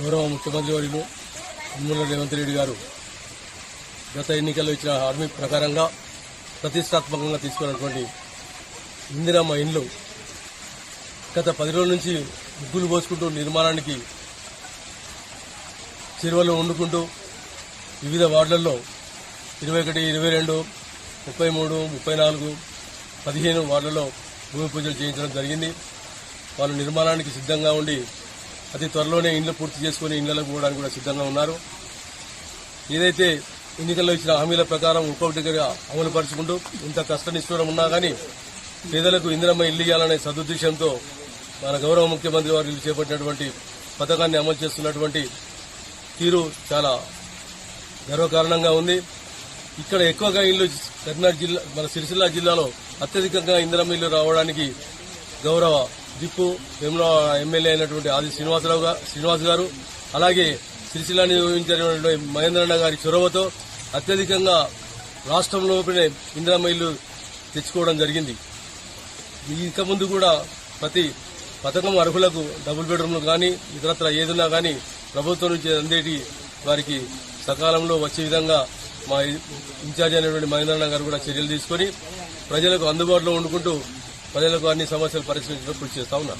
గౌరవ ముఖ్యమంత్రి వర్యులు యనమల రేవంత్ రెడ్డి గారు గత ఎన్నికల్లో ఇచ్చిన హామీ ప్రకారంగా ప్రతిష్టాత్మకంగా తీసుకున్నటువంటి ఇందిరమ్మ ఇండ్లు గత పది రోజుల నుంచి ముగ్గులు పోసుకుంటూ నిర్మాణానికి చెరువులు వండుకుంటూ వివిధ వార్డులలో ఇరవై ఒకటి ఇరవై రెండు ముప్పై మూడు ముప్పై నాలుగు పదిహేను వార్డులలో భూమి పూజలు చేయించడం జరిగింది. వాళ్ళు నిర్మాణానికి సిద్ధంగా ఉండి అతి త్వరలోనే ఇండ్లు పూర్తి చేసుకుని ఇళ్ళకు పోవడానికి కూడా సిద్ధంగా ఉన్నారు. ఏదైతే ఎన్నికల్లో ఇచ్చిన హామీల ప్రకారం ఒక్కొక్కటిగా అమలు పరుచుకుంటూ ఇంత కష్ట నిష్ఠూరం ఉన్నా కానీ పేదలకు ఇందిరమ్మ ఇల్లు ఇవ్వాలనే సదుద్దేశంతో మన గౌరవ ముఖ్యమంత్రి వారు చేపట్టినటువంటి పథకాన్ని అమలు చేస్తున్నటువంటి తీరు చాలా గర్వకారణంగా ఉంది. ఇక్కడ ఎక్కువగా ఇల్లు కర్నాటక జిల్లా మన సిరిసిల్ల జిల్లాలో అత్యధికంగా ఇందిరమ్మ ఇల్లు రావడానికి గౌరవ దిప్పు వేముల ఎమ్మెల్యే అయినటువంటి ఆది శ్రీనివాసరావు శ్రీనివాస్ గారు అలాగే సిరిసిల్ల నియోగించినటువంటి మహేంద్రన్న గారి చొరవతో అత్యధికంగా రాష్ట్రంలోనే ఇందిరమ్మ తెచ్చుకోవడం జరిగింది. ఇక ముందు కూడా ప్రతి పథకం అర్హులకు డబుల్ బెడ్రూమ్లు కానీ ఇతరత్ర ఏదైనా కానీ ప్రభుత్వం నుంచి అందేటి వారికి సకాలంలో వచ్చే విధంగా మా ఇన్ఛార్జ్ అయినటువంటి మహేంద్రన్న గారు కూడా చర్యలు తీసుకొని ప్రజలకు అందుబాటులో ఉండుకుంటూ ప్రజలకు అన్ని సమస్యలు పరిష్కరించడం కృషి చేస్తా ఉన్నా.